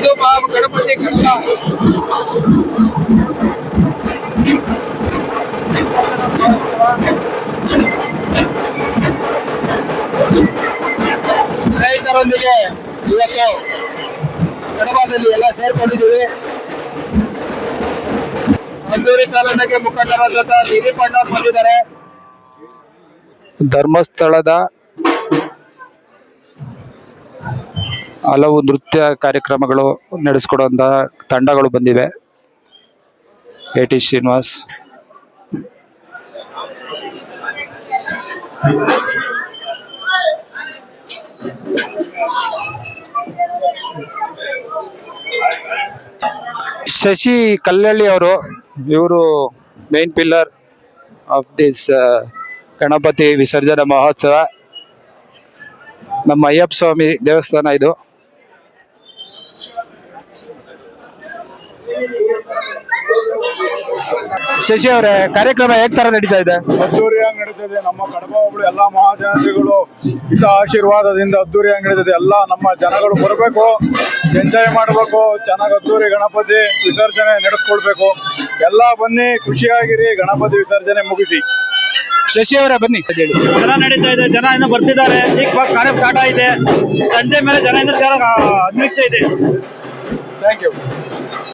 ಇದು ಬಾಬು ಗಣಪತಿ ಕಟ್ಟ. ಸ್ನೇಹಿತರೊಂದಿಗೆ ಇವತ್ತು ಕಡಬದಲ್ಲಿ ಎಲ್ಲ ಸೇರ್ಕೊಂಡಿದ್ದೀವಿ. ಅದ್ದೂರಿ ಚಾಲನೆಗೆ ಮುಖಂಡರಾದಂತ ದಿಲೀಪ್ ಅಣ್ಣ ಬಂದಿದ್ದಾರೆ. ಧರ್ಮಸ್ಥಳದ ಹಲವು ನೃತ್ಯ ಕಾರ್ಯಕ್ರಮಗಳು ನಡೆಸ್ಕೊಡುವಂಥ ತಂಡಗಳು ಬಂದಿವೆ. A T Srinivas. Shashi Kallahalli ಅವರು, ಇವರು main pillar of this Ganapati ವಿಸರ್ಜನಾ ಮಹೋತ್ಸವ. ನಮ್ಮ ಅಯ್ಯಪ್ಪ ಸ್ವಾಮಿ ದೇವಸ್ಥಾನ ಇದು. ಶಶಿ ಅವರೇ ಕಾರ್ಯಕ್ರಮ ಹೇಗ್ ತರ ನಡೀತಾ ಇದೆ? ಅದ್ದೂರಿಯಾಗಿ ಇದೆ ನಮ್ಮ ಕಡಬ ಹೋಬಳಿ ಎಲ್ಲಾ ಮಹಾಜನತೆಗಳು ಇಂತ ಆಶೀರ್ವಾದದಿಂದ ಅದ್ದೂರಿಯಾಗಿ ನಡೀತಿದೆ. ಎಲ್ಲ ನಮ್ಮ ಜನಗಳು ಬರಬೇಕು ಎಂಜಾಯ್ ಮಾಡಬೇಕು ಚೆನ್ನಾಗಿ ಅದ್ದೂರಿ ಗಣಪತಿ ವಿಸರ್ಜನೆ ನಡೆಸ್ಕೊಳ್ಬೇಕು. ಎಲ್ಲ ಬನ್ನಿ ಖುಷಿಯಾಗಿರಿ ಗಣಪತಿ ವಿಸರ್ಜನೆ ಮುಗಿಸಿ. ಶಶಿ ಅವರೇ ಬನ್ನಿ. ಹೇಳಿ ಜನ ನಡೀತಾ ಇದೆ ಜನ ಇನ್ನೂ ಬರ್ತಿದ್ದಾರೆ. ಈಗ ಕಾರ್ಯ ಸ್ಟಾರ್ಟ್ ಆಗಿದೆ. ಸಂಜೆ ಮೇಲೆ ಜನ ಇನ್ನೂ ಸೇರೋ ನಿರೀಕ್ಷೆ ಇದೆ. Thank you